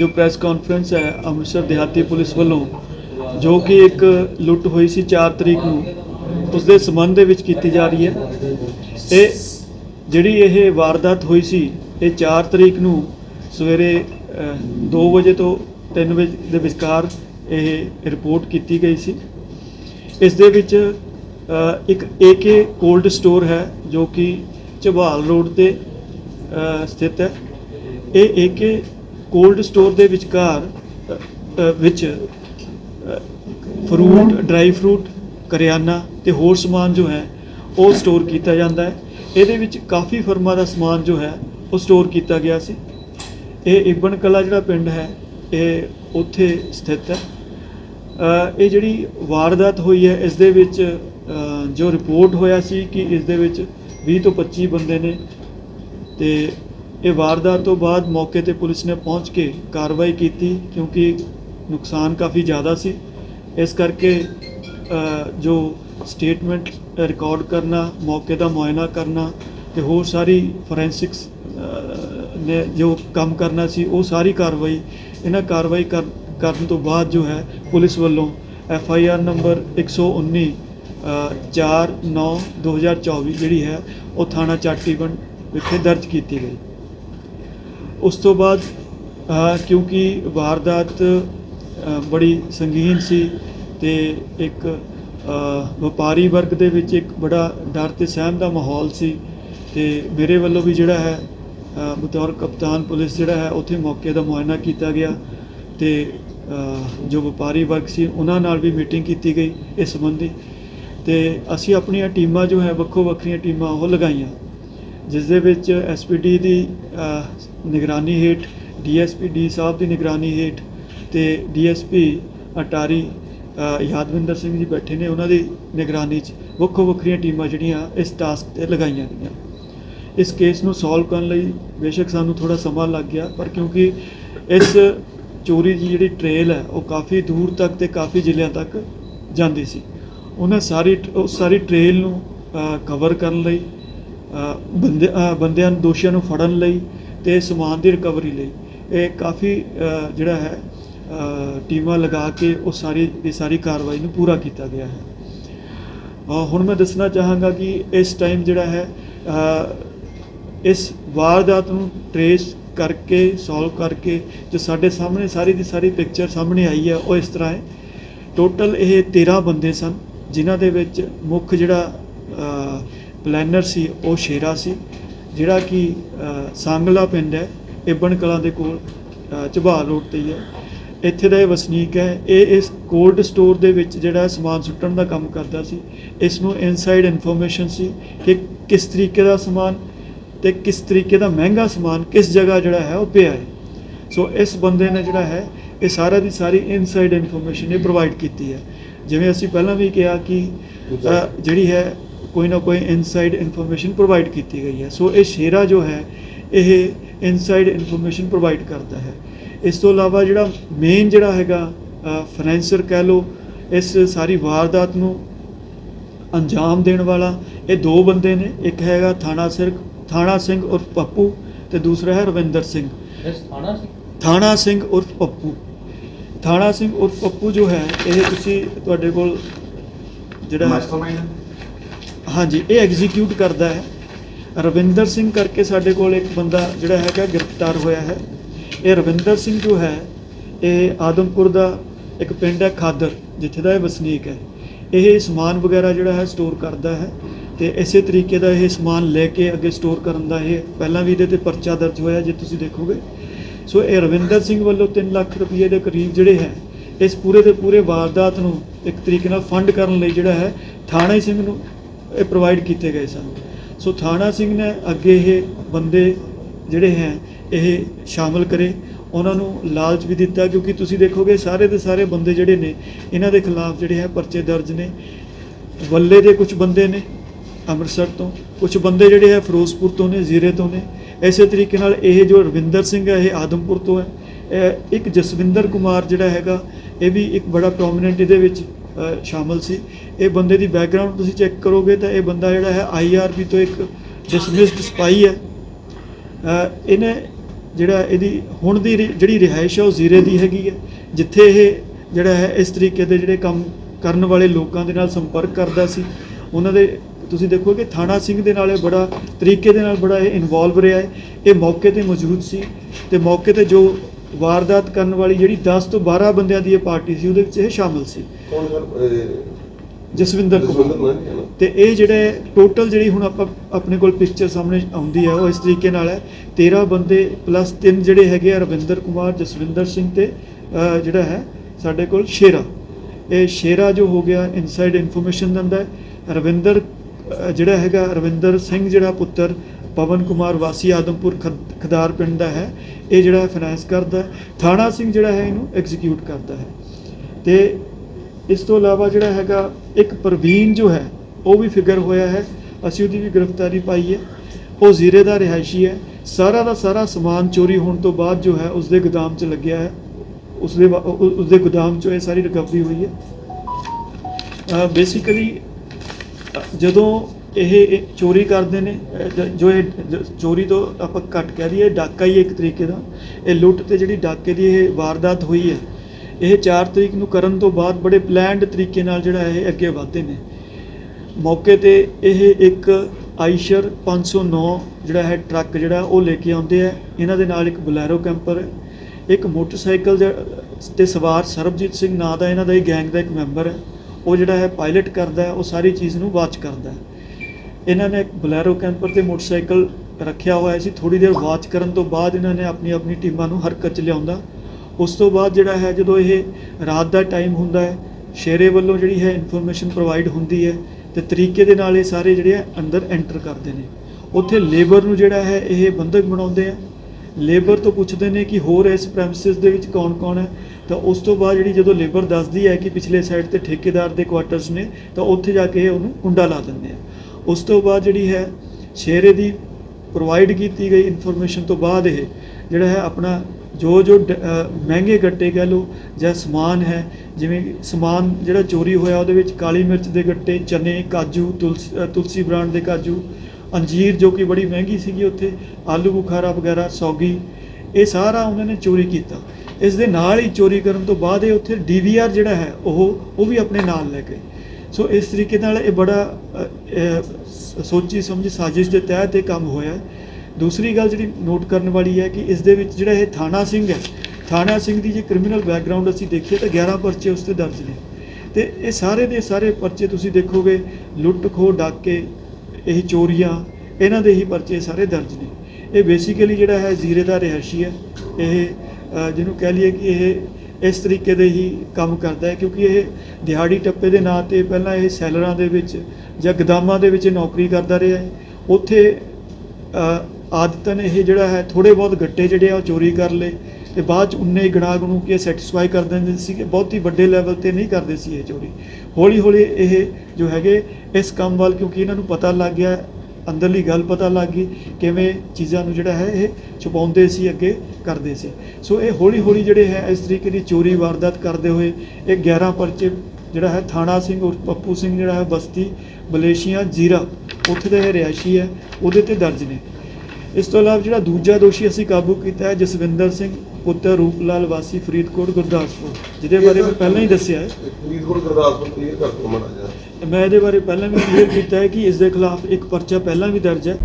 ਜੋ press conference ਹੈ ਅੰਮ੍ਰਿਤਸਰ ਦਿਹਾਤੀ ਪੁਲਿਸ ਵੱਲੋਂ ਜੋ ਕਿ ਇੱਕ ਲੁੱਟ ਹੋਈ ਸੀ 4 ਤਰੀਕ ਨੂੰ ਉਸ ਦੇ ਸੰਬੰਧ ਦੇ ਵਿੱਚ ਕੀਤੀ ਜਾ ਰਹੀ ਹੈ। ਇਹ ਜਿਹੜੀ ਇਹ ਵਾਰਦਾਤ ਹੋਈ ਸੀ ਇਹ 4 ਤਰੀਕ ਨੂੰ ਸਵੇਰੇ 2 ਵਜੇ ਤੋਂ 3 ਵਜੇ ਦੇ ਵਿਚਕਾਰ ਇਹ ਰਿਪੋਰਟ ਕੀਤੀ ਗਈ ਸੀ। ਇਸ ਦੇ ਵਿੱਚ ਅ, ਇੱਕ ਏਕੇ ਕੋਲਡ ਸਟੋਰ ਹੈ ਜੋ ਕਿ ਝਬਾਲ ਰੋਡ ਤੇ ਸਥਿਤ ਹੈ। ਇਹ ਏਕੇ ਕੋਲਡ ਸਟੋਰ ਦੇ ਵਿਚਕਾਰ ਵਿੱਚ ਫਰੂਟ, ਡਰਾਈ ਫਰੂਟ, ਕਰਿਆਨਾ ਤੇ ਹੋਰ ਸਮਾਨ ਜੋ ਹੈ, ਉਹ ਸਟੋਰ ਕੀਤਾ ਜਾਂਦਾ ਹੈ। ਇਹਦੇ ਵਿੱਚ ਕਾਫੀ ਫਰਮਾਂ ਦਾ ਸਮਾਨ ਜੋ ਹੈ, ਉਹ ਸਟੋਰ ਕੀਤਾ ਗਿਆ ਸੀ। ਇਹ ਇਬਨ ਕਲਾ ਜਿਹੜਾ ਪਿੰਡ ਹੈ, ਇਹ ਉੱਥੇ ਸਥਿਤ ਹੈ। ਇਹ ਜਿਹੜੀ ਵਾਰਦਾਤ ਹੋਈ ਹੈ, ਇਸ ਦੇ ਵਿੱਚ ਜੋ ਰਿਪੋਰਟ ਹੋਇਆ ਸੀ ਕਿ ਇਸ ਦੇ ਵਿੱਚ 20 ਤੋਂ 25 ਬੰਦੇ ਨੇ ਤੇ ਇਹ ਵਾਰਦਾਤ ਤੋਂ ਬਾਅਦ ਮੌਕੇ ਤੇ ਪੁਲਿਸ ਨੇ ਪਹੁੰਚ ਕੇ ਕਾਰਵਾਈ ਕੀਤੀ ਕਿਉਂਕਿ ਨੁਕਸਾਨ ਕਾਫੀ ਜ਼ਿਆਦਾ ਸੀ। ਇਸ ਕਰਕੇ ਜੋ ਸਟੇਟਮੈਂਟ ਰਿਕਾਰਡ ਕਰਨਾ, ਮੌਕੇ ਦਾ ਮੁਆਇਨਾ ਕਰਨਾ ਤੇ ਹੋਰ ਸਾਰੀ ਫੋਰੈਂਸਿਕਸ ਨੇ ਜੋ ਕੰਮ ਕਰਨਾ ਸੀ, ਉਹ ਸਾਰੀ ਕਾਰਵਾਈ, ਇਹਨਾਂ ਕਾਰਵਾਈ ਕਰ- ਕਰਨ ਤੋਂ ਬਾਅਦ ਜੋ ਹੈ, ਪੁਲਿਸ ਵੱਲੋਂ ਐਫ ਆਈ ਆਰ ਨੰਬਰ 119 4 9 2024 ਜਿਹੜੀ ਹੈ, ਉਹ ਥਾਣਾ ਚਾਟੀਵੰਡ ਵਿਖੇ ਦਰਜ ਕੀਤੀ ਗਈ। ਉਸ ਤੋਂ ਬਾਅਦ ਕਿਉਂਕਿ ਵਾਰਦਾਤ ਬੜੀ ਸੰਗੀਨ ਸੀ ਤੇ ਇੱਕ ਵਪਾਰੀ ਵਰਗ ਦੇ ਵਿੱਚ ਇੱਕ ਬੜਾ ਡਰ ਤੇ ਸਹਿਮ ਦਾ ਮਾਹੌਲ ਸੀ ਤੇ ਮੇਰੇ ਵੱਲੋਂ ਵੀ ਜਿਹੜਾ ਹੈ ਬਤੌਰ ਕਪਤਾਨ ਪੁਲਿਸ ਜਿਹੜਾ ਹੈ, ਉੱਥੇ ਮੌਕੇ ਦਾ ਮੁਆਇਨਾ ਕੀਤਾ ਗਿਆ ਤੇ ਜੋ ਵਪਾਰੀ ਵਰਗ ਸੀ, ਉਹਨਾਂ ਨਾਲ ਵੀ ਮੀਟਿੰਗ ਕੀਤੀ ਗਈ ਇਸ ਸੰਬੰਧੀ ਤੇ ਅਸੀਂ ਆਪਣੀਆਂ ਟੀਮਾਂ ਜੋ ਹੈ ਵੱਖੋ ਵੱਖਰੀਆਂ ਟੀਮਾਂ ਉਹ ਲਗਾਈਆਂ। ਜਿਸ ਦੇ ਵਿੱਚ ਐਸਪੀਡੀ ਦੀ ਨਿਗਰਾਨੀ ਹੇਠ ਡੀਐਸਪੀ ਡੀ ਸਾਹਿਬ ਦੀ ਨਿਗਰਾਨੀ ਹੇਠ ਤੇ ਡੀਐਸਪੀ ਅਟਾਰੀ ਯਾਦਵਿੰਦਰ ਸਿੰਘ ਜੀ ਬੈਠੇ ਨੇ ਉਹਨਾਂ ਦੀ ਨਿਗਰਾਨੀ 'ਚ। ਵੱਖੋ ਵੱਖਰੀਆਂ ਟੀਮਾਂ ਜਿਹੜੀਆਂ ਇਸ ਟਾਸਕ ਤੇ ਲਗਾਈਆਂ ਗਈਆਂ। ਇਸ ਕੇਸ ਨੂੰ ਸੋਲਵ ਕਰਨ ਲਈ ਬੇਸ਼ੱਕ ਸਾਨੂੰ ਥੋੜਾ ਸਮਾਂ ਲੱਗ ਗਿਆ, ਪਰ ਕਿਉਂਕਿ ਇਸ ਚੋਰੀ ਦੀ ਜਿਹੜੀ ਟ੍ਰੇਲ ਹੈ, ਉਹ ਕਾਫੀ ਦੂਰ ਤੱਕ ਤੇ ਕਾਫੀ ਜ਼ਿਲ੍ਹਿਆਂ ਤੱਕ ਜਾਂਦੀ ਸੀ। ਉਹਨਾਂ ਸਾਰੀ ਉਹ ਸਾਰੀ ਟ੍ਰੇਲ ਨੂੰ ਕਵਰ ਕਰਨ ਲਈ ਬੰਦੇ ਬੰਦਿਆਂ ਨੂੰ, ਦੋਸ਼ੀਆਂ ਨੂੰ ਫੜਨ ਲਈ ਤੇ ਸਮਾਨ ਦੀ ਰਿਕਵਰੀ ਲਈ। ਇਹ ਕਾਫੀ ਜਿਹੜਾ ਹੈ ਟੀਮਾਂ ਲਗਾ ਕੇ ਉਹ ਸਾਰੀ, ਇਹ ਸਾਰੀ ਕਾਰਵਾਈ ਨੂੰ ਪੂਰਾ ਕੀਤਾ ਗਿਆ ਹੈ। ਹੁਣ ਮੈਂ ਦੱਸਣਾ ਚਾਹਾਂਗਾ ਕਿ ਇਸ ਟਾਈਮ ਜਿਹੜਾ ਹੈ ਇਸ ਵਾਰਦਾਤ ਨੂੰ ਟਰੇਸ ਕਰਕੇ ਸੋਲਵ ਕਰਕੇ ਜੋ ਸਾਡੇ ਸਾਹਮਣੇ ਸਾਰੀ ਦੀ ਸਾਰੀ ਪਿਕਚਰ ਸਾਹਮਣੇ ਆਈ ਹੈ, ਉਹ ਇਸ ਤਰ੍ਹਾਂ ਹੈ। ਟੋਟਲ ਇਹ 13 ਬੰਦੇ ਸਨ, ਜਿਨ੍ਹਾਂ ਦੇ ਵਿੱਚ ਮੁੱਖ ਜਿਹੜਾ ਪਲੈਨਰ ਸੀ ਉਹ ਸ਼ੇਰਾ ਸੀ ਜਿਹੜਾ ਕਿ ਅ, ਸਾਂਗਲਾ ਪਿੰਡ ਹੈ ਇਬਨ ਕਲਾਂ ਦੇ ਕੋਲ ਅ, ਝਬਾਲ ਰੋਡ ਤੇ ਹੀ ਹੈ। ਇੱਥੇ ਦਾ ਇਹ ਵਸਨੀਕ ਹੈ ਇਹ ਇਸ ਕੋਲਡ ਸਟੋਰ ਦੇ ਵਿੱਚ ਜਿਹੜਾ ਸਮਾਨ ਸੁੱਟਣ ਦਾ ਕੰਮ ਕਰਦਾ ਸੀ ਇਸ ਨੂੰ ਇਨਸਾਈਡ ਇਨਫੋਰਮੇਸ਼ਨ ਸੀ ਕਿ ਕਿਸ ਤਰੀਕੇ ਦਾ ਸਮਾਨ ਤੇ ਕਿਸ ਤਰੀਕੇ ਦਾ ਮਹਿੰਗਾ ਸਮਾਨ ਕਿਸ ਜਗ੍ਹਾ ਜਿਹੜਾ ਹੈ ਉਹ ਪਿਆ ਹੈ। ਸੋ ਇਸ ਬੰਦੇ ਨੇ ਜਿਹੜਾ ਹੈ ਇਹ ਸਾਰਾ ਦੀ ਸਾਰੀ ਇਨਸਾਈਡ ਇਨਫੋਰਮੇਸ਼ਨ ਇਹ ਪ੍ਰੋਵਾਈਡ ਕੀਤੀ ਹੈ। ਜਿਵੇਂ ਅਸੀਂ ਪਹਿਲਾਂ ਵੀ ਕਿਹਾ ਕਿ ਜਿਹੜੀ ਹੈ ਕੋਈ ਨਾ ਕੋਈ ਇਨਸਾਈਡ ਇਨਫੋਰਮੇਸ਼ਨ ਪ੍ਰੋਵਾਈਡ ਕੀਤੀ ਗਈ ਹੈ। ਸੋ ਇਹ ਸ਼ੇਰਾ ਜੋ ਹੈ ਇਹ ਇਨਸਾਈਡ ਇਨਫੋਰਮੇਸ਼ਨ ਪ੍ਰੋਵਾਈਡ ਕਰਦਾ ਹੈ। ਇਸ ਤੋਂ ਇਲਾਵਾ ਜਿਹੜਾ ਮੇਨ ਜਿਹੜਾ ਹੈਗਾ ਫਾਈਨੈਂਸਰ ਕਹਿ ਲਓ ਇਸ ਸਾਰੀ ਵਾਰਦਾਤ ਨੂੰ ਅੰਜਾਮ ਦੇਣ ਵਾਲਾ ਇਹ ਦੋ ਬੰਦੇ ਨੇ। ਇੱਕ ਹੈਗਾ ਥਾਣਾ ਸਿਰ ਥਾਣਾ ਸਿੰਘ ਉਰਫ ਪੱਪੂ ਤੇ ਦੂਸਰਾ ਹੈ ਰਵਿੰਦਰ ਸਿੰਘ। ਥਾਣਾ ਥਾਣਾ ਸਿੰਘ ਉਰਫ ਪੱਪੂ। ਥਾਣਾ ਸਿੰਘ ਉਰਫ ਪੱਪੂ ਜੋ ਹੈ ਇਹ ਤੁਸੀਂ ਤੁਹਾਡੇ ਕੋਲ ਜਿਹੜਾ ਮਾਸਟਰਮਾਈਂਡ ਹਾਂਜੀ, ਇਹ ਐਗਜ਼ੀਕਿਊਟ ਕਰਦਾ ਹੈ। ਰਵਿੰਦਰ ਸਿੰਘ ਕਰਕੇ ਸਾਡੇ ਕੋਲ ਇੱਕ ਬੰਦਾ ਜਿਹੜਾ ਹੈਗਾ ਗ੍ਰਿਫਤਾਰ ਹੋਇਆ ਹੈ। ਇਹ ਰਵਿੰਦਰ ਸਿੰਘ ਜੋ ਹੈ, ਇਹ ਆਦਮਪੁਰ ਦਾ ਇੱਕ ਪਿੰਡ ਹੈ ਖਾਦਰ, ਜਿੱਥੇ ਦਾ ਇਹ ਵਸਨੀਕ ਹੈ। ਇਹ ਸਮਾਨ ਵਗੈਰਾ ਜਿਹੜਾ ਹੈ ਸਟੋਰ ਕਰਦਾ ਹੈ ਤੇ ਇਸੇ ਤਰੀਕੇ ਦਾ ਇਹ ਸਮਾਨ ਲੈ ਕੇ ਅੱਗੇ ਸਟੋਰ ਕਰਨ ਦਾ ਇਹ ਪਹਿਲਾਂ ਵੀ ਇਹਦੇ ਤੇ ਪਰਚਾ ਦਰਜ ਹੋਇਆ ਜੇ ਤੁਸੀਂ ਦੇਖੋਗੇ। ਸੋ ਇਹ ਰਵਿੰਦਰ ਸਿੰਘ ਵੱਲੋਂ 3 ਲੱਖ ਰੁਪਏ ਦੇ ਕਰੀਬ ਜਿਹੜੇ ਹੈ, ਇਸ ਪੂਰੇ ਦੇ ਪੂਰੇ ਵਾਰਦਾਤ ਨੂੰ ਇੱਕ ਤਰੀਕੇ ਨਾਲ ਫੰਡ ਕਰਨ ਲਈ ਜਿਹੜਾ ਹੈ, ਥਾਣਾ ਸਿੰਘ ਨੂੰ ਇਹ ਪ੍ਰੋਵਾਈਡ ਕੀਤੇ ਗਏ ਸਨ। ਸੋ ਥਾਣਾ ਸਿੰਘ ਨੇ ਅੱਗੇ ਇਹ ਬੰਦੇ ਜਿਹੜੇ ਹੈ, ਇਹ ਸ਼ਾਮਲ ਕਰੇ। ਉਹਨਾਂ ਨੂੰ ਲਾਲਚ ਵੀ ਦਿੱਤਾ ਕਿਉਂਕਿ ਤੁਸੀਂ ਦੇਖੋਗੇ ਸਾਰੇ ਦੇ ਸਾਰੇ ਬੰਦੇ ਜਿਹੜੇ ਨੇ, ਇਹਨਾਂ ਦੇ ਖਿਲਾਫ ਜਿਹੜੇ ਹੈ ਪਰਚੇ ਦਰਜ ਨੇ। ਵੱਲੇ ਦੇ ਕੁਝ ਬੰਦੇ ਨੇ, ਅੰਮ੍ਰਿਤਸਰ ਤੋਂ। ਕੁਝ ਬੰਦੇ ਜਿਹੜੇ ਹੈ ਫਿਰੋਜ਼ਪੁਰ ਤੋਂ ਨੇ, ਜ਼ੀਰੇ ਤੋਂ ਨੇ। ਐਸੇ ਤਰੀਕੇ ਨਾਲ ਇਹ ਜੋ ਰਵਿੰਦਰ ਸਿੰਘ ਹੈ, ਇਹ ਆਦਮਪੁਰ ਤੋਂ ਹੈ। ਇੱਕ ਜਸਵਿੰਦਰ ਕੁਮਾਰ ਜਿਹੜਾ ਹੈਗਾ, ਇਹ ਵੀ ਇੱਕ ਬੜਾ ਪ੍ਰੋਮਿਨੈਂਟ ਇਹਦੇ ਵਿੱਚ। ਸ਼ਾਮਲ ਸੀ। ਇਹ ਬੰਦੇ ਦੀ ਬੈਕਗ੍ਰਾਉਂਡ ਤੁਸੀਂ ਚੈੱਕ ਕਰੋਗੇ ਤਾਂ ਇਹ ਬੰਦਾ ਜਿਹੜਾ ਹੈ ਆਈਆਰਬੀ ਤੋਂ ਇੱਕ ਡਿਸਮਿਸਡ ਸਪਾਈ ਹੈ। ਇਹਨੇ ਜਿਹੜਾ ਇਹਦੀ ਹੁਣ ਦੀ ਰਿ- ਜਿਹੜੀ ਰਿਹਾਇਸ਼ ਹੈ ਉਹ ਜ਼ੀਰੇ ਦੀ ਹੈਗੀ ਹੈ, ਜਿੱਥੇ ਇਹ ਜਿਹੜਾ ਹੈ ਇਸ ਤਰੀਕੇ ਦੇ ਜਿਹੜੇ ਕੰਮ ਕਰਨ ਵਾਲੇ ਲੋਕਾਂ ਦੇ ਨਾਲ ਸੰਪਰਕ ਕਰਦਾ ਸੀ। ਉਹਨਾਂ ਦੇ, ਤੁਸੀਂ ਦੇਖੋ ਕਿ ਥਾਣਾ ਸਿੰਘ ਦੇ ਨਾਲ ਇਹ ਬੜਾ ਤਰੀਕੇ ਦੇ ਨਾਲ ਬੜਾ ਇਹ ਇਨਵੋਲਵ ਰਿਹਾ ਹੈ। ਇਹ ਮੌਕੇ ਤੇ ਮੌਜੂਦ ਸੀ ਤੇ ਮੌਕੇ ਤੇ ਜੋ ਵਾਰਦਾਤ ਕਰਨ ਵਾਲੀ ਜਿਹੜੀ 10 ਤੋਂ 12 ਬੰਦਿਆਂ ਦੀ ਇਹ ਪਾਰਟੀ ਸੀ ਉਹਦੇ ਵਿੱਚ ਇਹ ਸ਼ਾਮਲ ਸੀ। ਕੌਣ ਜਸਵਿੰਦਰ ਕੁਮਾਰ। ਤੇ ਇਹ ਜਿਹੜੇ ਟੋਟਲ ਜਿਹੜੀ ਹੁਣ ਆਪਾਂ ਆਪਣੇ ਕੋਲ ਪਿਕਚਰ ਸਾਹਮਣੇ ਆਉਂਦੀ ਹੈ ਉਹ ਇਸ ਤਰੀਕੇ ਨਾਲ ਹੈ। 13 ਬੰਦੇ ਪਲੱਸ 3 ਜਿਹੜੇ ਹੈਗੇ ਆ ਰਵਿੰਦਰ ਕੁਮਾਰ ਜਸਵਿੰਦਰ ਸਿੰਘ ਤੇ ਜਿਹੜਾ ਹੈ ਸਾਡੇ ਕੋਲ ਸ਼ੇਰਾ। ਇਹ ਸ਼ੇਰਾ ਜੋ ਹੋ ਗਿਆ ਇਨਸਾਈਡ ਇਨਫੋਰਮੇਸ਼ਨ ਦਿੰਦਾ ਹੈ। ਰਵਿੰਦਰ ਜਿਹੜਾ ਹੈਗਾ ਰਵਿੰਦਰ ਸਿੰਘ ਜਿਹੜਾ ਪੁੱਤਰ ਪਵਨ ਕੁਮਾਰ ਵਾਸੀ ਆਦਮਪੁਰ ਖਦ- ਖਦਾਰ ਪਿੰਡ ਦਾ ਹੈ। ਇਹ ਜਿਹੜਾ ਫਾਈਨੈਂਸ ਕਰਦਾ ਹੈ, ਥਾਣਾ ਸਿੰਘ ਜਿਹੜਾ ਹੈ ਇਹਨੂੰ ਐਗਜ਼ੀਕਿਊਟ ਕਰਦਾ ਹੈ। ਤੇ ਇਸ ਤੋਂ ਇਲਾਵਾ ਜਿਹੜਾ ਹੈਗਾ, ਇੱਕ ਪ੍ਰਵੀਨ ਜੋ ਹੈ, ਉਹ ਵੀ ਫਿਗਰ ਹੋਇਆ ਹੈ। ਅਸੀਂ ਉਹਦੀ ਵੀ ਗ੍ਰਿਫਤਾਰੀ ਪਾਈ ਹੈ। ਉਹ ਜ਼ੀਰੇ ਦਾ ਰਿਹਾਇਸ਼ੀ ਹੈ। ਸਾਰਾ ਦਾ ਸਾਰਾ ਸਮਾਨ ਚੋਰੀ ਹੋਣ ਤੋਂ ਬਾਅਦ ਜੋ ਹੈ, ਉਸਦੇ ਗੋਦਾਮ 'ਚ ਲੱਗਿਆ ਹੈ। ਉਸਦੇ ਉਸਦੇ ਗੋਦਾਮ 'ਚੋਂ ਇਹ ਸਾਰੀ ਰਿਕਵਰੀ ਹੋਈ ਹੈ। ਬੇਸਿਕਲੀ ਜਦੋਂ ਇਹ ਇਹ ਚੋਰੀ ਕਰਦੇ ਨੇ ਜੋ ਇਹ ਚੋਰੀ ਤੋਂ ਆਪਾਂ ਘੱਟ ਕਹਿ ਦਈਏ ਡਾਕਾ ਹੀ ਇੱਕ ਤਰੀਕੇ ਦਾ। ਇਹ ਲੁੱਟ ਤੇ ਜਿਹੜੀ ਡਾਕੇ ਦੀ ਇਹ ਵਾਰਦਾਤ ਹੋਈ ਹੈ, ਇਹ 4 ਤਰੀਕ ਨੂੰ ਕਰਨ ਤੋਂ ਬਾਅਦ ਬੜੇ ਪਲਾਨਡ ਤਰੀਕੇ ਨਾਲ ਜਿਹੜਾ ਇਹ ਅੱਗੇ ਵਧਦੇ ਨੇ। ਮੌਕੇ ਤੇ ਇਹ ਇੱਕ ਆਈਸ਼ਰ 509 ਜਿਹੜਾ ਹੈ ਟਰੱਕ ਜਿਹੜਾ ਉਹ ਲੈ ਕੇ ਆਉਂਦੇ ਆ। ਇਹਨਾਂ ਦੇ ਨਾਲ ਇੱਕ ਬੁਲੈਰੋ ਕੈਂਪਰ ਹੈ ਇੱਕ ਮੋਟਰਸਾਈਕਲ ਦੇ, ਤੇ ਸਵਾਰ ਸਰਬਜੀਤ ਸਿੰਘ ਨਾਂ ਦਾ ਇਹਨਾਂ ਦਾ ਹੀ ਗੈਂਗ ਦਾ ਇੱਕ ਮੈਂਬਰ ਹੈ। ਉਹ ਜਿਹੜਾ ਹੈ ਪਾਇਲਟ ਕਰਦਾ ਹੈ, ਉਹ ਸਾਰੀ ਚੀਜ਼ ਨੂੰ ਵਾਚ ਕਰਦਾ ਹੈ। ਇਹਨਾਂ ਨੇ ਇੱਕ ਬੁਲੈਰੋ ਕੈਂਪਰ ਤੇ ਮੋਟਰਸਾਈਕਲ ਰੱਖਿਆ ਹੋਇਆ ਸੀ। ਥੋੜੀ ਦੇਰ ਵਾਚ ਕਰਨ ਤੋਂ ਬਾਅਦ ਇਹਨਾਂ ਨੇ ਆਪਣੀ ਆਪਣੀ ਟੀਮਾਂ ਨੂੰ ਹਰਕਤ 'ਚ ਲਿਆਉਂਦਾ। ਉਸ ਤੋਂ ਬਾਅਦ ਜਿਹੜਾ ਹੈ, ਜਦੋਂ ਇਹ ਰਾਤ ਦਾ ਟਾਈਮ ਹੁੰਦਾ ਹੈ, ਸ਼ੇਰੇ ਵੱਲੋਂ ਜਿਹੜੀ ਹੈ ਇਨਫੋਰਮੇਸ਼ਨ ਪ੍ਰੋਵਾਈਡ ਹੁੰਦੀ ਹੈ ਤੇ ਤਰੀਕੇ ਦੇ ਨਾਲ ਇਹ ਸਾਰੇ ਜਿਹੜੇ ਆ ਅੰਦਰ ਐਂਟਰ ਕਰਦੇ ਨੇ। ਉੱਥੇ ਲੇਬਰ ਨੂੰ ਜਿਹੜਾ ਹੈ, ਇਹ ਬੰਧਕ ਬਣਾਉਂਦੇ ਆ। ਲੇਬਰ ਤੋਂ ਪੁੱਛਦੇ ਨੇ ਕਿ ਹੋਰ ਇਸ ਪ੍ਰੈਮਿਸਿਸ ਦੇ ਵਿੱਚ ਕੌਣ-ਕੌਣ ਹੈ? ਤਾਂ ਉਸ ਤੋਂ ਬਾਅਦ ਜਿਹੜੀ ਜਦੋਂ ਲੇਬਰ ਦੱਸਦੀ ਹੈ ਕਿ ਪਿਛਲੇ ਸਾਈਡ ਤੇ ਠੇਕੇਦਾਰ ਦੇ ਕੁਆਟਰਸ ਨੇ, ਤਾਂ ਉੱਥੇ ਜਾ ਕੇ ਇਹ ਉਹਨੂੰ ਕੁੰਡਾ ਲਾ ਦਿੰਦੇ ਆ। ਉਸ ਤੋਂ ਬਾਅਦ ਜਿਹੜੀ ਹੈ ਸ਼ੇਰੇ ਦੀ ਪ੍ਰੋਵਾਈਡ ਕੀਤੀ ਗਈ ਇਨਫੋਰਮੇਸ਼ਨ ਤੋਂ ਬਾਅਦ ਇਹ ਜਿਹੜਾ ਹੈ ਆਪਣਾ ਜੋ ਜੋ ਡ- ਮਹਿੰਗੇ ਗੱਟੇ ਕਹਿ ਲਓ ਜਾਂ ਸਮਾਨ ਹੈ, ਜਿਵੇਂ ਸਮਾਨ ਜਿਹੜਾ ਚੋਰੀ ਹੋਇਆ ਉਹਦੇ ਵਿੱਚ ਕਾਲੀ ਮਿਰਚ ਦੇ ਗੱਟੇ, ਚਨੇ, ਕਾਜੂ, ਤੁਲਸੀ ਤੁਲਸੀ ਬ੍ਰਾਂਡ ਦੇ ਕਾਜੂ, ਅੰਜੀਰ ਜੋ ਕਿ ਬੜੀ ਮਹਿੰਗੀ ਸੀਗੀ ਉੱਥੇ, ਆਲੂ ਬੁਖਾਰਾ ਵਗੈਰਾ, ਸੌਗੀ, ਇਹ ਸਾਰਾ ਉਹਨਾਂ ਨੇ ਚੋਰੀ ਕੀਤਾ। ਇਸ ਦੇ ਨਾਲ ਹੀ ਚੋਰੀ ਕਰਨ ਤੋਂ ਬਾਅਦ ਇਹ ਉੱਥੇ ਡੀਵੀਆਰ ਜਿਹੜਾ ਹੈ, ਉਹ ਉਹ ਵੀ ਆਪਣੇ ਨਾਲ ਲੈ ਗਏ। ਸੋ ਇਸ ਤਰੀਕੇ ਨਾਲ ਇਹ ਬੜਾ ਸੋਚੀ ਸਮਝੀ ਸਾਜ਼ਿਸ਼ ਦੇ ਤਹਿਤ ਇਹ ਕੰਮ ਹੋਇਆ ਦੂਸਰੀ ਗੱਲ ਜਿਹੜੀ ਨੋਟ ਕਰਨ ਵਾਲੀ ਹੈ ਕਿ ਇਸ ਦੇ ਵਿੱਚ ਜਿਹੜਾ ਇਹ ਥਾਣਾ ਸਿੰਘ ਹੈ, ਥਾਣਾ ਸਿੰਘ ਦੀ ਜੇ ਕ੍ਰਿਮੀਨਲ ਬੈਕਗ੍ਰਾਉਂਡ ਅਸੀਂ ਦੇਖੀਏ ਤਾਂ 11 ਪਰਚੇ ਉਸ ਤੇ ਦਰਜ ਨੇ। ਤੇ ਇਹ ਸਾਰੇ ਦੇ ਸਾਰੇ ਪਰਚੇ ਤੁਸੀਂ ਦੇਖੋਗੇ ਲੁੱਟ ਖੋਹ ਡਾਕੇ, ਇਹ ਚੋਰੀਆਂ, ਇਹਨਾਂ ਦੇ ਹੀ ਪਰਚੇ ਸਾਰੇ ਦਰਜ ਨੇ। ਇਹ ਬੇਸਿਕਲੀ ਜਿਹੜਾ ਹੈ ਜ਼ੀਰੇ ਦਾ ਰਿਹਾਇਸ਼ੀ ਹੈ। ਇਹ ਜਿਹਨੂੰ ਕਹਿ ਲਈਏ ਕਿ ਇਹ ਇਸ ਤਰੀਕੇ ਦੇ ਹੀ ਕੰਮ ਕਰਦਾ ਹੈ, ਕਿਉਂਕਿ ਇਹ ਦਿਹਾੜੀ ਟੱਪੇ ਦੇ ਨਾਂ ਤੇ ਪਹਿਲਾਂ ਇਹ ਸੈਲਰਾਂ ਦੇ ਵਿੱਚ ਜਾਂ ਗਦਾਮਾਂ ਦੇ ਵਿੱਚ ਨੌਕਰੀ ਕਰਦਾ ਰਿਹਾ ਹੈ। ਉੱਥੇ ਆਦਤਨ ਇਹ ਜਿਹੜਾ ਹੈ ਥੋੜੇ ਬਹੁਤ ਗੱਟੇ ਜਿਹੜੇ ਆ ਉਹ ਚੋਰੀ ਕਰ ਲਏ ਤੇ ਬਾਅਦ ਚ ਉਨੇ ਹੀ ਨੂੰ ਗਣੂ ਕੇ ਸੈਟੀਸਫਾਈ ਕਰ ਦਿੰਦੇ ਸੀ ਕਿ ਬਹੁਤ ਹੀ ਵੱਡੇ ਲੈਵਲ ਤੇ ਨਹੀਂ ਕਰਦੇ ਸੀ ਇਹ ਚੋਰੀ। ਹੌਲੀ ਹੌਲੀ ਇਹ ਜੋ ਹੈਗੇ, ਇਸ ਕੰਮ ਵੱਲ ਕਿਉਂਕਿ ਇਹਨਾਂ ਨੂੰ ਪਤਾ ਲੱਗ ਗਿਆ ਅੰਦਰਲੀ ਗੱਲ ਪਤਾ ਲੱਗ ਗਈ ਕਿਵੇਂ ਚੀਜ਼ਾਂ ਨੂੰ ਜਿਹੜਾ ਹੈ ਇਹ ਛੁਪਾਉਂਦੇ ਸੀ ਅੱਗੇ ਕਰਦੇ ਸੀ। ਸੋ ਇਹ ਹੌਲੀ ਹੌਲੀ ਜਿਹੜੇ ਹੈ ਇਸ ਤਰੀਕੇ ਦੀ ਚੋਰੀ ਵਾਰਦਾਤ ਕਰਦੇ ਹੋਏ ਇਹ 11 ਪਰਚੇ ਜਿਹੜਾ ਹੈ ਥਾਣਾ ਸਿੰਘ ਉਰਫ ਪੱਪੂ ਸਿੰਘ ਜਿਹੜਾ ਹੈ ਬਸਤੀ ਮਲੇਸ਼ੀਆ ਜੀਰਾ ਉੱਥੇ ਦਾ ਇਹ ਰਿਹਾਇਸ਼ੀ ਹੈ ਉਹਦੇ ਤੇ ਦਰਜ ਨੇ। ਇਸ ਤੋਂ ਇਲਾਵਾ ਜਿਹੜਾ ਦੂਜਾ ਦੋਸ਼ੀ ਅਸੀਂ ਕਾਬੂ ਕੀਤਾ ਹੈ ਜਸਵਿੰਦਰ ਸਿੰਘ ਪੁੱਤਰ ਰੂਪਲਾਲ ਵਾਸੀ ਫਰੀਦਕੋਟ ਗੁਰਦਾਸਪੁਰ ਜਿਹਦੇ ਬਾਰੇ ਮੈਂ ਪਹਿਲਾਂ ਹੀ ਦੱਸਿਆ ਹੈ। ਫਰੀਦਕੋਟ ਗੁਰਦਾਸਪੁਰ ਕਲੀਅਰ ਕਰ ਮਾੜਾ ਜਿਹਾ। ਮੈਂ ਇਹਦੇ ਬਾਰੇ ਪਹਿਲਾਂ ਵੀ ਕਲੀਅਰ ਕੀਤਾ ਹੈ ਕਿ ਇਸ ਦੇ ਖਿਲਾਫ ਇੱਕ ਪਰਚਾ ਪਹਿਲਾਂ ਵੀ ਦਰਜ ਹੈ।